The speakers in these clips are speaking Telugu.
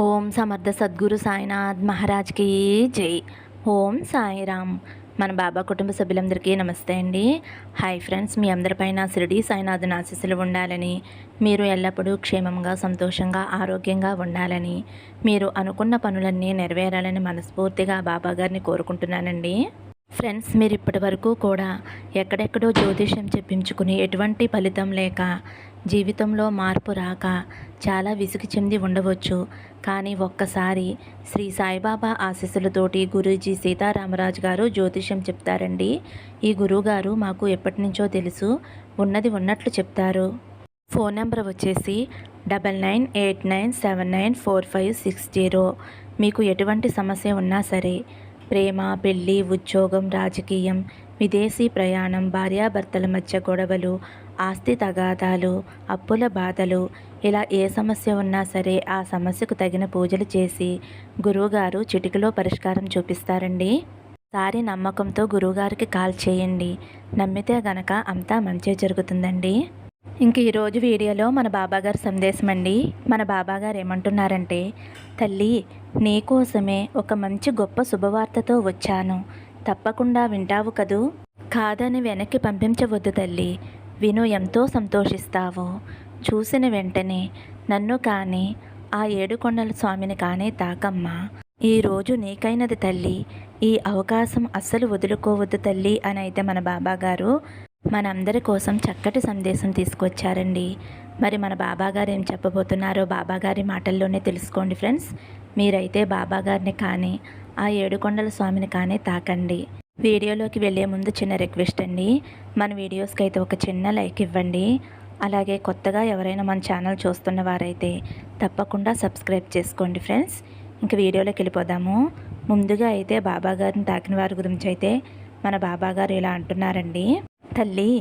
ఓం సమర్థ సద్గురు సాయినాథ్ మహారాజ్కి జై. ఓం సాయిరామ్. మన బాబా కుటుంబ సభ్యులందరికీ నమస్తే అండి. హాయ్ ఫ్రెండ్స్ మీ అందరిపైన షిరిడి సాయినాథుని ఆశీస్సులు ఉండాలని మీరు ఎల్లప్పుడూ క్షేమంగా సంతోషంగా ఆరోగ్యంగా ఉండాలని మీరు అనుకున్న పనులన్నీ నెరవేరాలని మనస్ఫూర్తిగా బాబా గారిని కోరుకుంటున్నానండి. ఫ్రెండ్స్ మీరు ఇప్పటి వరకు కూడా ఎక్కడెక్కడో జ్యోతిష్యం చెప్పించుకుని ఎటువంటి ఫలితం లేక జీవితంలో మార్పు రాక చాలా విసుగు చెంది ఉండవచ్చు. కానీ ఒక్కసారి శ్రీ సాయిబాబా ఆశీస్సులతోటి గురూజీ సీతారామరాజు గారు జ్యోతిష్యం చెప్తారండి. ఈ గురువుగారు మాకు ఎప్పటి నుంచో తెలుసు ఉన్నది ఉన్నట్లు చెప్తారు. ఫోన్ నెంబర్ వచ్చేసి double nine eight nine seven nine four five six zero. మీకు ఎటువంటి సమస్య ఉన్నా సరే ప్రేమ పెళ్ళి ఉద్యోగం రాజకీయం విదేశీ ప్రయాణం భార్యాభర్తల మధ్య గొడవలు ఆస్తి తగాదాలు అప్పుల బాధలు ఇలా ఏ సమస్య ఉన్నా సరే ఆ సమస్యకు తగిన పూజలు చేసి గురువుగారు చిటికలో పరిష్కారం చూపిస్తారండి. సారి నమ్మకంతో గురువుగారికి కాల్ చేయండి. నమ్మితే గనక అంతా మంచి జరుగుతుందండి. ఇంక ఈరోజు వీడియోలో మన బాబాగారు సందేశం అండి. మన బాబాగారు ఏమంటున్నారంటే తల్లి నీకోసమే ఒక మంచి గొప్ప శుభవార్తతో వచ్చాను. తప్పకుండా వింటావు కదూ? కాదని వెనక్కి పంపించవద్దు తల్లి. విను ఎంతో సంతోషిస్తావు. చూసిన వెంటనే నన్ను కానీ ఆ ఏడుకొండల స్వామిని కానీ తాకమ్మా. ఈరోజు నీకైనది తల్లి. ఈ అవకాశం అస్సలు వదులుకోవద్దు తల్లి అని అయితే మన బాబాగారు మనందరి కోసం చక్కటి సందేశం తీసుకొచ్చారండి. మరి మన బాబాగారు ఏం చెప్పబోతున్నారో బాబాగారి మాటల్లోనే తెలుసుకోండి ఫ్రెండ్స్. మీరైతే బాబాగారిని కానీ ఆ ఏడుకొండల స్వామిని కానీ తాకండి. వీడియోలోకి వెళ్ళే ముందు చిన్న రిక్వెస్ట్ అండి. మన వీడియోస్కి అయితే ఒక చిన్న లైక్ ఇవ్వండి. అలాగే కొత్తగా ఎవరైనా మన ఛానల్ చూస్తున్న వారైతే తప్పకుండా సబ్స్క్రైబ్ చేసుకోండి ఫ్రెండ్స్. ఇంక వీడియోలోకి వెళ్ళిపోదాము. ముందుగా అయితే బాబాగారిని తాకిన వారి గురించి అయితే మన బాబాగారు ఇలా అంటున్నారండి. తల్లి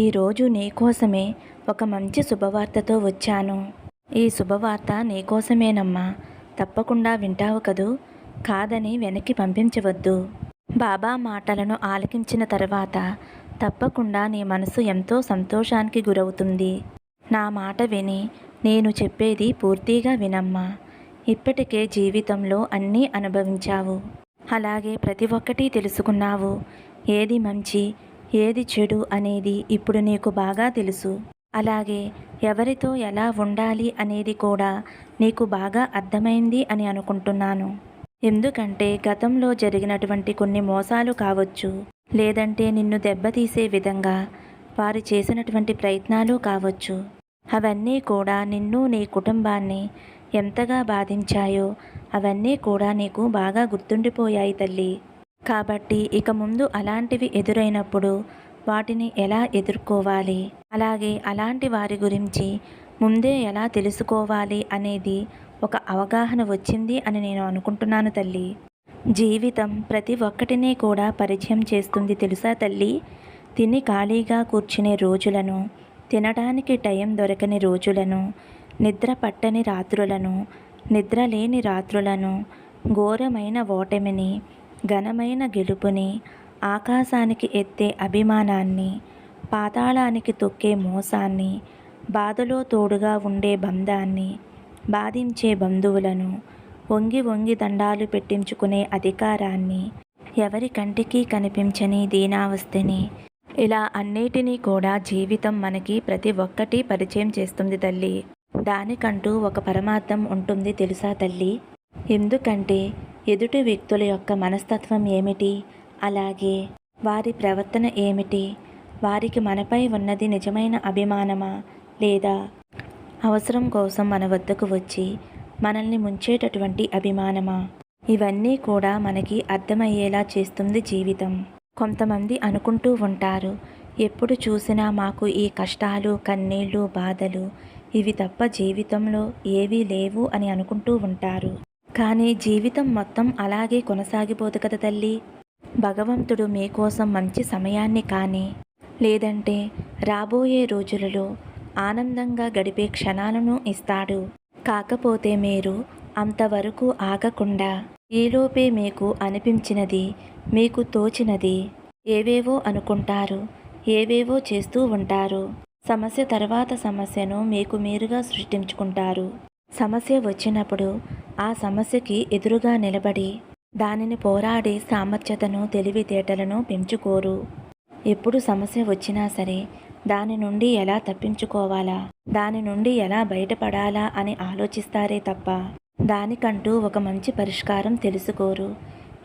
ఈరోజు నీకోసమే ఒక మంచి శుభవార్తతో వచ్చాను. ఈ శుభవార్త నీకోసమేనమ్మా తప్పకుండా వింటావు కదూ. కాదని వెనక్కి పంపించవద్దు. బాబా మాటలను ఆలకించిన తర్వాత తప్పకుండా నీ మనసు ఎంతో సంతోషానికి గురవుతుంది. నా మాట విని నేను చెప్పేది పూర్తిగా వినమ్మా. ఇప్పటికే జీవితంలో అన్నీ అనుభవించావు. అలాగే ప్రతి ఒక్కటి తెలుసుకున్నావు. ఏది మంచి ఏది చెడు అనేది ఇప్పుడు నీకు బాగా తెలుసు. అలాగే ఎవరితో ఎలా ఉండాలి అనేది కూడా నీకు బాగా అర్థమైంది అని అనుకుంటున్నాను. ఎందుకంటే గతంలో జరిగినటువంటి కొన్ని మోసాలు కావచ్చు లేదంటే నిన్ను దెబ్బతీసే విధంగా వారు చేసినటువంటి ప్రయత్నాలు కావచ్చు. అవన్నీ కూడా నిన్ను నీ కుటుంబాన్ని ఎంతగా బాధించాయో అవన్నీ కూడా నీకు బాగా గుర్తుండిపోయాయి తల్లి. కాబట్టి ఇక ముందు అలాంటివి ఎదురైనప్పుడు వాటిని ఎలా ఎదుర్కోవాలి? అలాగే అలాంటి వారి గురించి ముందే ఎలా తెలుసుకోవాలి అనేది ఒక అవగాహన వచ్చింది అని నేను అనుకుంటున్నాను తల్లి. జీవితం ప్రతి ఒక్కటిని కూడా పరిచయం చేస్తుంది తెలుసా తల్లి? తిని ఖాళీగా కూర్చునే రోజులను తినడానికి టైం దొరకని రోజులను నిద్ర పట్టని రాత్రులను నిద్ర లేని రాత్రులను ఘోరమైన ఓటమిని ఘనమైన గెలుపుని ఆకాశానికి ఎత్తే అభిమానాన్ని పాతాళానికి తొక్కే మోసాన్ని బాధలో తోడుగా ఉండే బంధాన్ని బాధించే బంధువులను వంగి వంగి దండాలు పెట్టించుకునే అధికారాన్ని ఎవరి కంటికి కనిపించని దీనావస్థని. ఇలా అన్నిటినీ కూడా జీవితం మనకి ప్రతి ఒక్కటి పరిచయం చేస్తుంది తల్లి. దానికంటూ ఒక పరమార్థం ఉంటుంది తెలుసా తల్లి? ఎందుకంటే ఎదుటి వ్యక్తుల యొక్క మనస్తత్వం ఏమిటి? అలాగే వారి ప్రవర్తన ఏమిటి? వారికి మనపై ఉన్నది నిజమైన అభిమానమా లేదా? అవసరం కోసం మన వద్దకు వచ్చి మనల్ని ముంచేటటువంటి అభిమానమా? ఇవన్నీ కూడా మనకి అర్థమయ్యేలా చేస్తుంది జీవితం. కొంతమంది అనుకుంటూ ఉంటారు ఎప్పుడు చూసినా మాకు ఈ కష్టాలు కన్నీళ్ళు బాధలు ఇవి తప్ప జీవితంలో ఏవీ లేవు అని అనుకుంటూ ఉంటారు. కానీ జీవితం మొత్తం అలాగే కొనసాగిపోదు కదా తల్లి? భగవంతుడు మీకోసం మంచి సమయాన్ని కానీ లేదంటే రాబోయే రోజులలో ఆనందంగా గడిపే క్షణాలను ఇస్తాడు. కాకపోతే మీరు అంతవరకు ఆగకుండా ఈలోపే మీకు అనిపించినది మీకు తోచినది. ఏవేవో అనుకుంటారు ఏవేవో చేస్తూ ఉంటారు. సమస్య తర్వాత సమస్యను మీకు మీరుగా సృష్టించుకుంటారు. సమస్య వచ్చినప్పుడు ఆ సమస్యకి ఎదురుగా నిలబడి దానిని పోరాడే సామర్థ్యతను తెలివితేటలను పెంచుకోరు. ఎప్పుడు సమస్య వచ్చినా సరే దాని నుండి ఎలా తప్పించుకోవాలా? దాని నుండి ఎలా బయటపడాలా అని ఆలోచిస్తారే తప్ప దానికంటూ ఒక మంచి పరిష్కారం తెలుసుకోరు.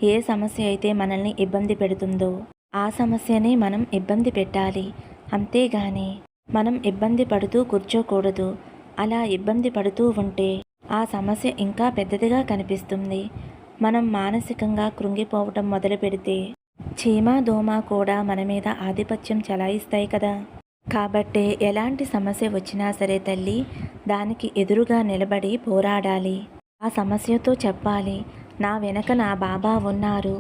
ఏ సమస్య అయితే మనల్ని ఇబ్బంది పెడుతుందో ఆ సమస్యని మనం ఇబ్బంది పెట్టాలి. అంతేగాని మనం ఇబ్బంది పడుతూ కూర్చోకూడదు. అలా ఇబ్బంది పడుతూ ఉంటే ఆ సమస్య ఇంకా పెద్దదిగా కనిపిస్తుంది. మనం మానసికంగా కృంగిపోవటం మొదలు పెడితే చీమ దోమ కూడా మన మీద ఆధిపత్యం చలాయిస్తాయి కదా. కాబట్టే ఎలాంటి సమస్య వచ్చినా సరే తల్లి దానికి ఎదురుగా నిలబడి పోరాడాలి. ఆ సమస్యతో చెప్పాలి నా వెనక నా బాబా ఉన్నారు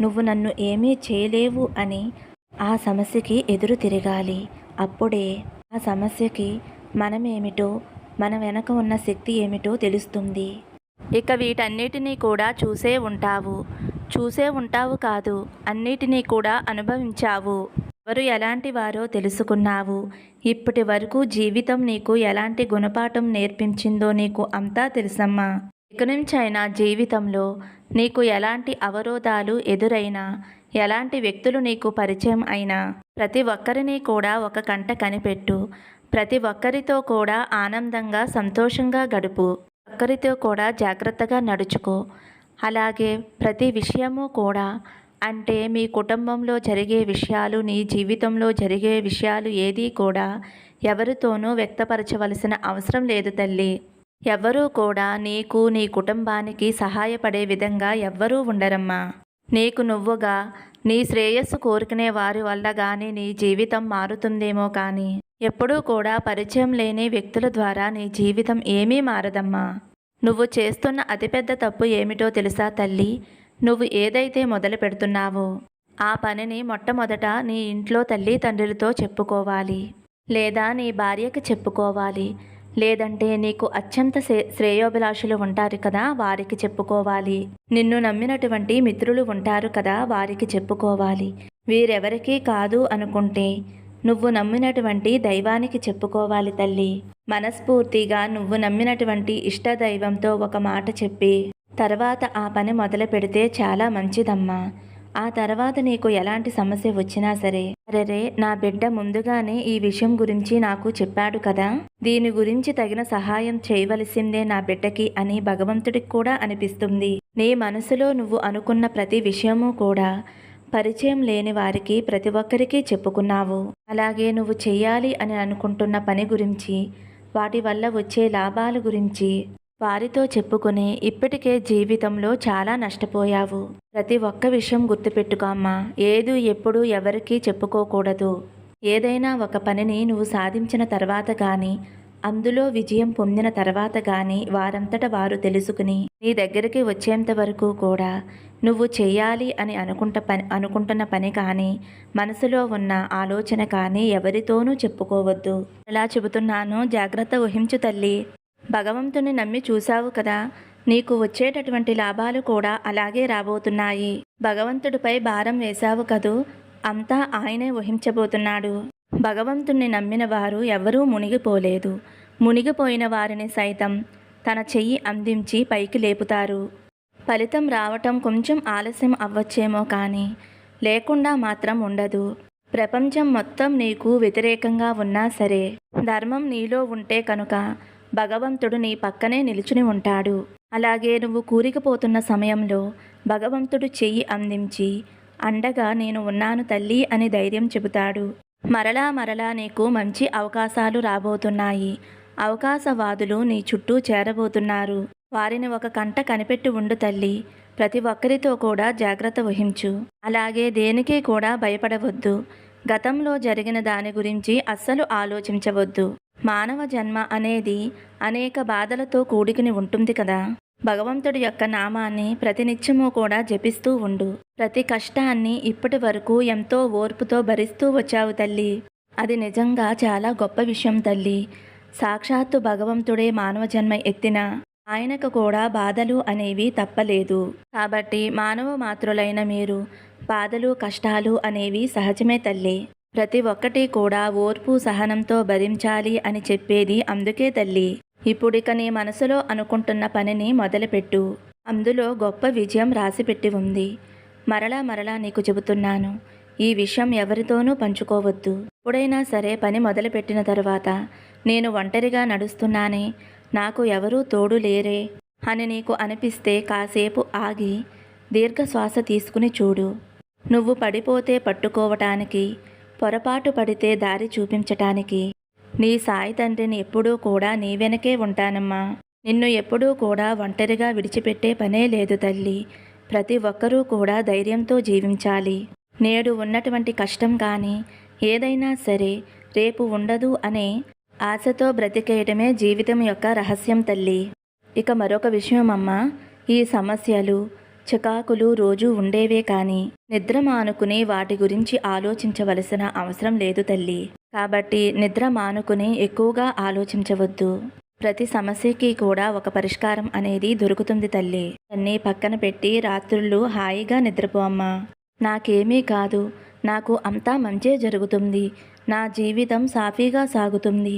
నువ్వు నన్ను ఏమీ చేయలేవు అని ఆ సమస్యకి ఎదురు తిరగాలి. అప్పుడే ఆ సమస్యకి మనమేమిటో మన వెనక ఉన్న శక్తి ఏమిటో తెలుస్తుంది. ఇక వీటన్నిటినీ కూడా చూసే ఉంటావు. చూసే ఉంటావు కాదు అన్నిటినీ కూడా అనుభవించావు. ఎవరు ఎలాంటి వారో తెలుసుకున్నావు? ఇప్పటి వరకు జీవితం నీకు ఎలాంటి గుణపాఠం నేర్పించిందో నీకు అంతా తెలుసమ్మా. ఇక నుంచైనా జీవితంలో నీకు ఎలాంటి అవరోధాలు ఎదురైనా ఎలాంటి వ్యక్తులు నీకు పరిచయం అయినా ప్రతి ఒక్కరిని కూడా ఒక కంట కనిపెట్టు. ప్రతి ఒక్కరితో కూడా ఆనందంగా సంతోషంగా గడుపు. ఒక్కరితో కూడా జాగ్రత్తగా నడుచుకో. అలాగే ప్రతి విషయము కూడా అంటే మీ కుటుంబంలో జరిగే విషయాలు నీ జీవితంలో జరిగే విషయాలు ఏదీ కూడా ఎవరితోనూ వ్యక్తపరచవలసిన అవసరం లేదు తల్లి. ఎవ్వరూ కూడా నీకు నీ కుటుంబానికి సహాయపడే విధంగా ఎవ్వరూ ఉండరమ్మా. నీకు నువ్వుగా నీ శ్రేయస్సు కోరుకునే వారి వల్ల కానీ నీ జీవితం మారుతుందేమో కానీ ఎప్పుడూ కూడా పరిచయం లేని వ్యక్తుల ద్వారా నీ జీవితం ఏమీ మారదమ్మా. నువ్వు చేస్తున్న అతిపెద్ద తప్పు ఏమిటో తెలుసా తల్లి? నువ్వు ఏదైతే మొదలు పెడుతున్నావో ఆ పనిని మొట్టమొదట నీ ఇంట్లో తల్లి తండ్రులతో చెప్పుకోవాలి. లేదా నీ భార్యకి చెప్పుకోవాలి. లేదంటే నీకు అత్యంత శ్రే- శ్రేయోభిలాషులు ఉంటారు కదా వారికి చెప్పుకోవాలి. నిన్ను నమ్మినటువంటి మిత్రులు ఉంటారు కదా వారికి చెప్పుకోవాలి. వీరెవరికీ కాదు అనుకుంటే నువ్వు నమ్మినటువంటి దైవానికి చెప్పుకోవాలి తల్లి. మనస్ఫూర్తిగా నువ్వు నమ్మినటువంటి ఇష్ట దైవంతో ఒక మాట చెప్పి తర్వాత ఆ పని మొదలు పెడితే చాలా మంచిదమ్మా. ఆ తర్వాత నీకు ఎలాంటి సమస్య వచ్చినా సరే. అరెరే నా బిడ్డ ముందుగానే ఈ విషయం గురించి నాకు చెప్పాడు కదా. దీని గురించి తగిన సహాయం చేయవలసిందే నా బిడ్డకి అని భగవంతుడికి కూడా అనిపిస్తుంది. నీ మనసులో నువ్వు అనుకున్న ప్రతి విషయము కూడా పరిచయం లేని వారికి ప్రతి ఒక్కరికి చెప్పుకున్నావు. అలాగే నువ్వు చెయ్యాలి అని అనుకుంటున్న పని గురించి వాటి వల్ల వచ్చే లాభాల గురించి వారితో చెప్పుకుని ఇప్పటికే జీవితంలో చాలా నష్టపోయావు. ప్రతి ఒక్క విషయం గుర్తుపెట్టుకోమ్మా ఏదు ఎప్పుడు ఎవరికీ చెప్పుకోకూడదు. ఏదైనా ఒక పనిని నువ్వు సాధించిన తర్వాత కానీ అందులో విజయం పొందిన తర్వాత కానీ వారంతట వారు తెలుసుకుని నీ దగ్గరికి వచ్చేంత వరకు కూడా నువ్వు చేయాలి అని అనుకుంట పని అనుకుంటున్న పని కానీ మనసులో ఉన్న ఆలోచన కానీ ఎవరితోనూ చెప్పుకోవద్దు. ఎలా చెబుతున్నాను. జాగ్రత్త ఊహించు తల్లి. భగవంతుని నమ్మి చూశావు కదా నీకు వచ్చేటటువంటి లాభాలు కూడా అలాగే రాబోతున్నాయి. భగవంతుడిపై భారం వేశావు కదూ అంతా ఆయనే వహించబోతున్నాడు భగవంతుణ్ణి నమ్మిన వారు ఎవరూ మునిగిపోలేదు. మునిగిపోయిన వారిని సైతం తన చెయ్యి అందించి పైకి లేపుతారు. ఫలితం రావటం కొంచెం ఆలస్యం అవ్వచ్చేమో కానీ లేకుండా మాత్రం ఉండదు. ప్రపంచం మొత్తం నీకు వ్యతిరేకంగా ఉన్నా సరే ధర్మం నీలో ఉంటే కనుక భగవంతుడు నీ పక్కనే నిలుచుని ఉంటాడు. అలాగే నువ్వు కూరికిపోతున్న సమయంలో భగవంతుడు చెయ్యి అందించి అండగా నేను ఉన్నాను తల్లి అని ధైర్యం చెబుతాడు. మరలా మరలా నీకు మంచి అవకాశాలు రాబోతున్నాయి. అవకాశవాదులు నీ చుట్టూ చేరబోతున్నారు. వారిని ఒక కంట కనిపెట్టి ఉండు తల్లి. ప్రతి ఒక్కరితో కూడా జాగ్రత్త వహించు. అలాగే దేనికి కూడా భయపడవద్దు. గతంలో జరిగిన దాని గురించి అస్సలు ఆలోచించవద్దు. మానవ జన్మ అనేది అనేక బాధలతో కూడుకుని ఉంటుంది కదా భగవంతుడి యొక్క నామాన్ని ప్రతినిత్యము కూడా జపిస్తూ ఉండు. ప్రతి కష్టాన్ని ఇప్పటి వరకు ఎంతో ఓర్పుతో భరిస్తూ వచ్చావు తల్లి. అది నిజంగా చాలా గొప్ప విషయం తల్లి. సాక్షాత్తు భగవంతుడే మానవ జన్మ ఎత్తిన ఆయనకు కూడా బాధలు అనేవి తప్పలేదు. కాబట్టి మానవ మాతృలైన మీరు బాధలు కష్టాలు అనేవి సహజమే తల్లి. ప్రతి ఒక్కటి కూడా ఓర్పు సహనంతో భరించాలి అని చెప్పేది అందుకే తల్లి. ఇప్పుడిక నీ మనసులో అనుకుంటున్న పనిని మొదలుపెట్టు. అందులో గొప్ప విజయం రాసిపెట్టి ఉంది. మరలా మరలా నీకు చెబుతున్నాను ఈ విషయం ఎవరితోనూ పంచుకోవద్దు. ఎప్పుడైనా సరే పని మొదలుపెట్టిన తరువాత నేను ఒంటరిగా నడుస్తున్నానే నాకు ఎవరూ తోడు లేరే అని నీకు అనిపిస్తే కాసేపు ఆగి దీర్ఘశ్వాస తీసుకుని చూడు. నువ్వు పడిపోతే పట్టుకోవటానికి పొరపాటు పడితే దారి చూపించటానికి. నీ సాయి తండ్రిని ఎప్పుడూ కూడా నీ వెనకే ఉంటానమ్మా. నిన్ను ఎప్పుడూ కూడా ఒంటరిగా విడిచిపెట్టే పనే లేదు తల్లి. ప్రతి ఒక్కరూ కూడా ధైర్యంతో జీవించాలి. నేడు ఉన్నటువంటి కష్టం కానీ ఏదైనా సరే రేపు ఉండదు అనే ఆశతో బ్రతికేయటమే జీవితం యొక్క రహస్యం తల్లి. ఇక మరొక విషయం అమ్మా ఈ సమస్యలు చికాకులు రోజూ ఉండేవే కానీ నిద్ర మానుకుని వాటి గురించి ఆలోచించవలసిన అవసరం లేదు తల్లి. కాబట్టి నిద్ర మానుకుని ఎక్కువగా ఆలోచించవద్దు. ప్రతి సమస్యకి కూడా ఒక పరిష్కారం అనేది దొరుకుతుంది తల్లి. అన్నీ పక్కన పెట్టి రాత్రుళ్ళు హాయిగా నిద్రపోమ్మా నాకేమీ కాదు. నాకు అంతా మంచే జరుగుతుంది. నా జీవితం సాఫీగా సాగుతుంది.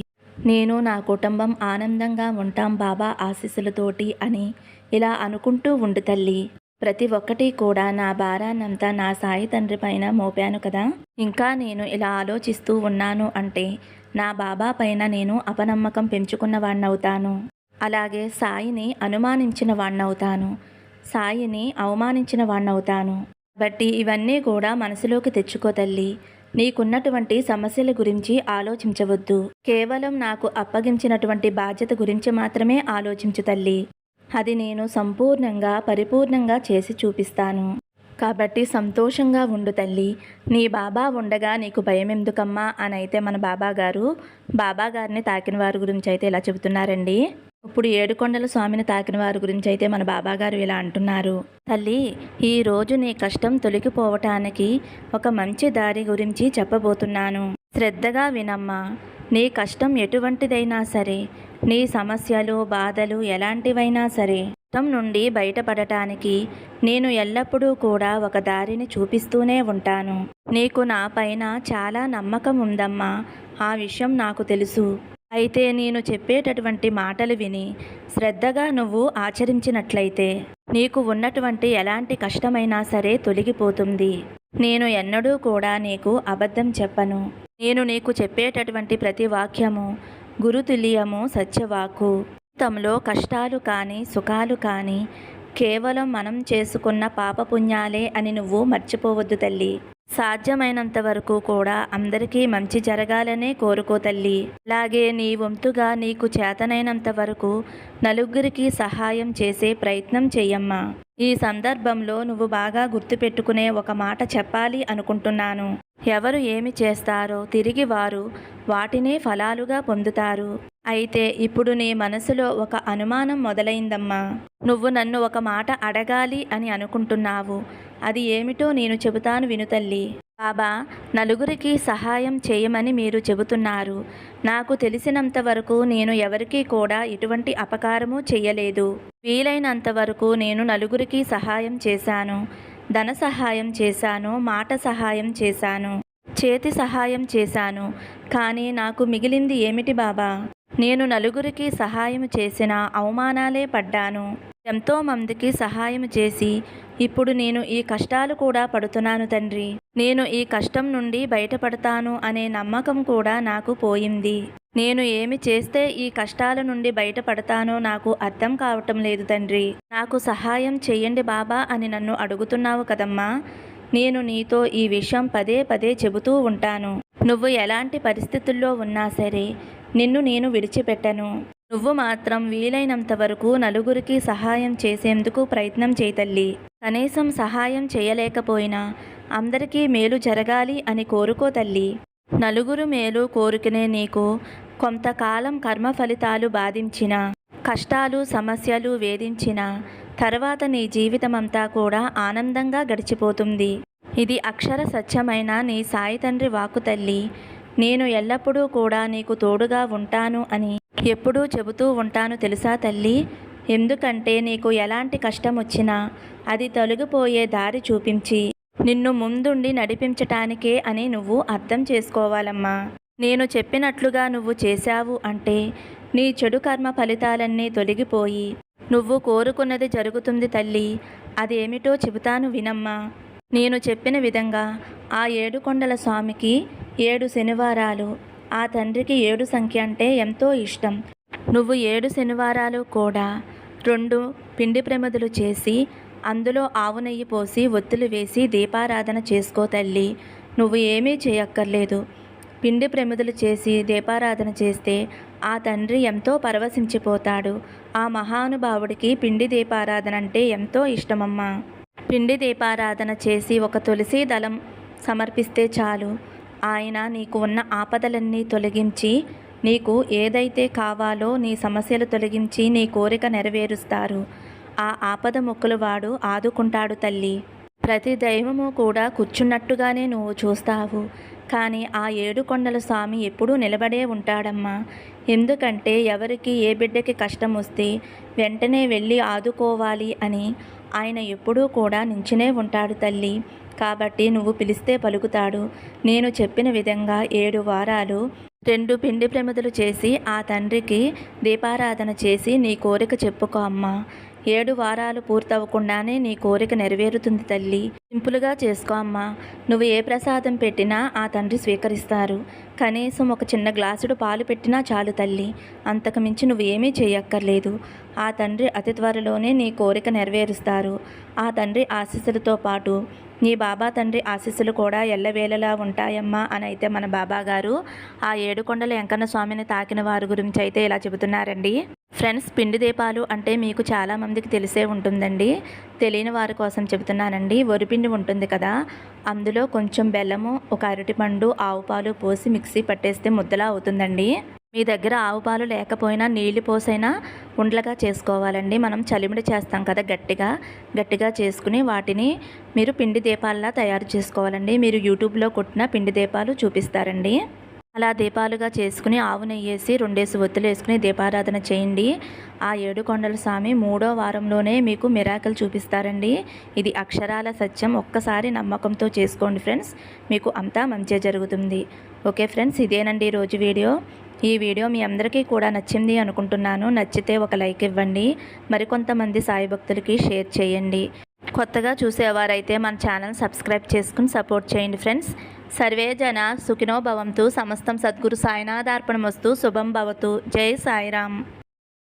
నేను నా కుటుంబం ఆనందంగా ఉంటాం బాబా ఆశీస్సులతోటి అని ఇలా అనుకుంటూ ఉండు తల్లి. ప్రతి ఒక్కటి కూడా నా భారాన్నంతా నా సాయి తండ్రి పైన మోపాను కదా. ఇంకా నేను ఇలా ఆలోచిస్తూ ఉన్నాను అంటే నా బాబా పైన నేను అపనమ్మకం పెంచుకున్న వాణ్ణవుతాను. అలాగే సాయిని అనుమానించిన వాణ్ణవుతాను. సాయిని అవమానించిన వాణ్ణవుతాను. బట్టి ఇవన్నీ కూడా మనసులోకి తెచ్చుకో తల్లి. నీకున్నటువంటి సమస్యల గురించి ఆలోచించవద్దు. కేవలం నాకు అప్పగించినటువంటి బాధ్యత గురించి మాత్రమే ఆలోచించు తల్లి. అది నేను సంపూర్ణంగా పరిపూర్ణంగా చేసి చూపిస్తాను. కాబట్టి సంతోషంగా ఉండు తల్లి. నీ బాబా ఉండగా నీకు భయం ఎందుకమ్మా అని అయితే మన బాబా గారు బాబా గారిని తాకిన వారి గురించి అయితే ఇలా చెబుతున్నారండి. ఇప్పుడు ఏడుకొండల స్వామిని తాకిన వారి గురించి అయితే మన బాబా గారు ఇలా అంటున్నారు. తల్లి ఈ రోజు నీ కష్టం తొలగిపోవటానికి ఒక మంచి దారి గురించి చెప్పబోతున్నాను. శ్రద్ధగా వినమ్మా. నీ కష్టం ఎటువంటిదైనా సరే నీ సమస్యలు బాధలు ఎలాంటివైనా సరే కష్టం నుండి బయటపడటానికి నేను ఎల్లప్పుడూ కూడా ఒక దారిని చూపిస్తూనే ఉంటాను. నీకు నా పైన చాలా నమ్మకం ఉందమ్మా. ఆ విషయం నాకు తెలుసు. అయితే నేను చెప్పేటటువంటి మాటలు విని శ్రద్ధగా నువ్వు ఆచరించినట్లయితే నీకు ఉన్నటువంటి ఎలాంటి కష్టమైనా సరే తొలగిపోతుంది. నేను ఎన్నడూ కూడా నీకు అబద్ధం చెప్పను. నేను నీకు చెప్పేటటువంటి ప్రతి వాక్యము గురుతుల్యము సత్యవాకు జీవితంలో కష్టాలు కానీ సుఖాలు కానీ కేవలం మనం చేసుకున్న పాపపుణ్యాలే అని నువ్వు మర్చిపోవద్దు తల్లి. సాధ్యమైనంత వరకు కూడా అందరికీ మంచి జరగాలనే కోరుకో తల్లి. అలాగే నీ వంతుగా నీకు చేతనైనంత వరకు నలుగురికి సహాయం చేసే ప్రయత్నం చెయ్యమ్మా. ఈ సందర్భంలో నువ్వు బాగా గుర్తుపెట్టుకునే ఒక మాట చెప్పాలి అనుకుంటున్నాను. ఎవరు ఏమి చేస్తారో తిరిగి వారు వాటినే ఫలాలుగా పొందుతారు. అయితే ఇప్పుడు నీ మనసులో ఒక అనుమానం మొదలైందమ్మా. నువ్వు నన్ను ఒక మాట అడగాలి అని అనుకుంటున్నావు. అది ఏమిటో నేను చెబుతాను వినుతల్లి బాబా నలుగురికి సహాయం చేయమని మీరు చెబుతున్నారు. నాకు తెలిసినంత వరకు నేను ఎవరికీ కూడా ఎటువంటి అపకారము చెయ్యలేదు. వీలైనంత వరకు నేను నలుగురికి సహాయం చేశాను. ధన సహాయం చేశాను మాట సహాయం చేశాను చేతి సహాయం చేశాను. కానీ నాకు మిగిలింది ఏమిటి బాబా? నేను నలుగురికి సహాయం చేసిన అవమానాలే పడ్డాను. ఎంతో మందికి సహాయం చేసి ఇప్పుడు నేను ఈ కష్టాలు కూడా పడుతున్నాను తండ్రి. నేను ఈ కష్టం నుండి బయటపడతాను అనే నమ్మకం కూడా నాకు పోయింది. నేను ఏమి చేస్తే ఈ కష్టాల నుండి బయటపడతానో నాకు అర్థం కావటం లేదు తండ్రి. నాకు సహాయం చేయండి బాబా అని నన్ను అడుగుతున్నావు కదమ్మా. నేను నీతో ఈ విషయం పదే పదే చెబుతూ ఉంటాను. నువ్వు ఎలాంటి పరిస్థితుల్లో ఉన్నా సరే నిన్ను నేను విడిచిపెట్టను. నువ్వు మాత్రం వీలైనంత వరకు నలుగురికి సహాయం చేసేందుకు ప్రయత్నం చేయతల్లి కనీసం సహాయం చేయలేకపోయినా అందరికీ మేలు జరగాలి అని కోరుకో తల్లి. నలుగురు మేలు కోరుకునే నీకు కొంతకాలం కర్మ ఫలితాలు బాధించిన కష్టాలు సమస్యలు వేధించిన తర్వాత నీ జీవితమంతా కూడా ఆనందంగా గడిచిపోతుంది. ఇది అక్షర సత్యమైన నీ సాయి తండ్రి వాకు తల్లి. నేను ఎల్లప్పుడూ కూడా నీకు తోడుగా ఉంటాను అని ఎప్పుడూ చెబుతూ ఉంటాను తెలుసా తల్లి? ఎందుకంటే నీకు ఎలాంటి కష్టం వచ్చినా అది తొలగిపోయే దారి చూపించి నిన్ను ముందుండి నడిపించటానికే అని నువ్వు అర్థం చేసుకోవాలమ్మా. నేను చెప్పినట్లుగా నువ్వు చేశావు అంటే నీ చెడు కర్మ ఫలితాలన్నీ తొలగిపోయి నువ్వు కోరుకున్నది జరుగుతుంది తల్లి. అదేమిటో చెబుతాను వినమ్మా. నేను చెప్పిన విధంగా ఆ ఏడు కొండల స్వామికి ఏడు శనివారాలు ఆ తండ్రికి ఏడు సంఖ్య అంటే ఎంతో ఇష్టం. నువ్వు ఏడు శనివారాలు కూడా రెండు పిండి ప్రమిదలు చేసి అందులో ఆవు నెయ్యి పోసి ఒత్తులు వేసి దీపారాధన చేసుకో తల్లి. నువ్వు ఏమీ చేయక్కర్లేదు. పిండి ప్రమిదలు చేసి దీపారాధన చేస్తే ఆ తండ్రి ఎంతో పరవశించిపోతాడు. ఆ మహానుభావుడికి పిండి దీపారాధన అంటే ఎంతో ఇష్టమమ్మా. పిండి దీపారాధన చేసి ఒక తులసి దళం సమర్పిస్తే చాలు. ఆయన నీకు ఉన్న ఆపదలన్నీ తొలగించి నీకు ఏదైతే కావాలో నీ సమస్యలు తొలగించి నీ కోరిక నెరవేరుస్తారు. ఆ ఆపద మొక్కులు వాడు ఆదుకుంటాడు తల్లి. ప్రతి దైవము కూడా కూర్చున్నట్టుగానే నువ్వు చూస్తావు. కానీ ఆ ఏడు కొండల స్వామి ఎప్పుడూ నిలబడే ఉంటాడమ్మా. ఎందుకంటే ఎవరికి ఏ బిడ్డకి కష్టం వస్తే వెంటనే వెళ్ళి ఆదుకోవాలి అని ఆయన ఎప్పుడూ కూడా నించునే ఉంటాడు తల్లి. కాబట్టి నువ్వు పిలిస్తే పలుకుతాడు. నేను చెప్పిన విధంగా ఏడు వారాలు రెండు పిండి ప్రమిదలు చేసి ఆ తండ్రికి దీపారాధన చేసి నీ కోరిక చెప్పుకో అమ్మా. ఏడు వారాలు పూర్తవకుండానే నీ కోరిక నెరవేరుతుంది తల్లి. సింపుల్గా చేసుకో అమ్మా. నువ్వు ఏ ప్రసాదం పెట్టినా ఆ తండ్రి స్వీకరిస్తారు. కనీసం ఒక చిన్న గ్లాసుడు పాలు పెట్టినా చాలు తల్లి. అంతకు మించి నువ్వు ఏమీ చేయక్కర్లేదు. ఆ తండ్రి అతి త్వరలోనే నీ కోరిక నెరవేరుస్తారు. ఆ తండ్రి ఆశీస్సులతో పాటు నీ బాబా తండ్రి ఆశీస్సులు కూడా ఎల్లవేళలా ఉంటాయమ్మా అని అయితే మన బాబా గారు ఆ ఏడుకొండల వెంకన్న స్వామిని తాకిన వారి గురించి అయితే ఇలా చెబుతున్నారండి. ఫ్రెండ్స్ పిండి దీపాలు అంటే మీకు చాలామందికి తెలిసే ఉంటుందండి. తెలియని వారి కోసం చెబుతున్నానండి. వరిపిండి ఉంటుంది కదా. అందులో కొంచెం బెల్లము ఒక అరటిపండు ఆవు పాలు పోసి మిక్సీ పట్టేస్తే ముద్దలా అవుతుందండి. మీ దగ్గర ఆవు పాలు లేకపోయినా నీళ్ళు పోసైనా ఉండలుగా చేసుకోవాలండి. మనం చలిమిడి చేస్తాం కదా గట్టిగా. గట్టిగా చేసుకుని వాటిని మీరు పిండి దీపాలలా తయారు చేసుకోవాలండి. మీరు యూట్యూబ్లో కొట్టిన పిండి దీపాలు చూపిస్తారండి. అలా దీపాలుగా చేసుకుని ఆవు నెయ్యేసి రెండేసి ఒత్తులు వేసుకుని దీపారాధన చేయండి. ఆ ఏడు కొండల స్వామి మూడో వారంలోనే మీకు మిరాకల్ చూపిస్తారండి. ఇది అక్షరాల సత్యం. ఒక్కసారి నమ్మకంతో చేసుకోండి ఫ్రెండ్స్. మీకు అంతా మంచి జరుగుతుంది. ఓకే ఫ్రెండ్స్ ఇదేనండి ఈరోజు వీడియో. ఈ వీడియో మీ అందరికీ కూడా నచ్చింది అనుకుంటున్నాను. నచ్చితే ఒక లైక్ ఇవ్వండి. మరికొంతమంది సాయి భక్తులకి షేర్ చేయండి. కొత్తగా చూసేవారైతే మన ఛానల్ సబ్స్క్రైబ్ చేసుకుని సపోర్ట్ చేయండి ఫ్రెండ్స్. సర్వే జన సుఖినో భవంతు. సమస్తం సద్గురు సాయినాథార్పణమస్తు. శుభం భవతు. జై సాయిరామ్.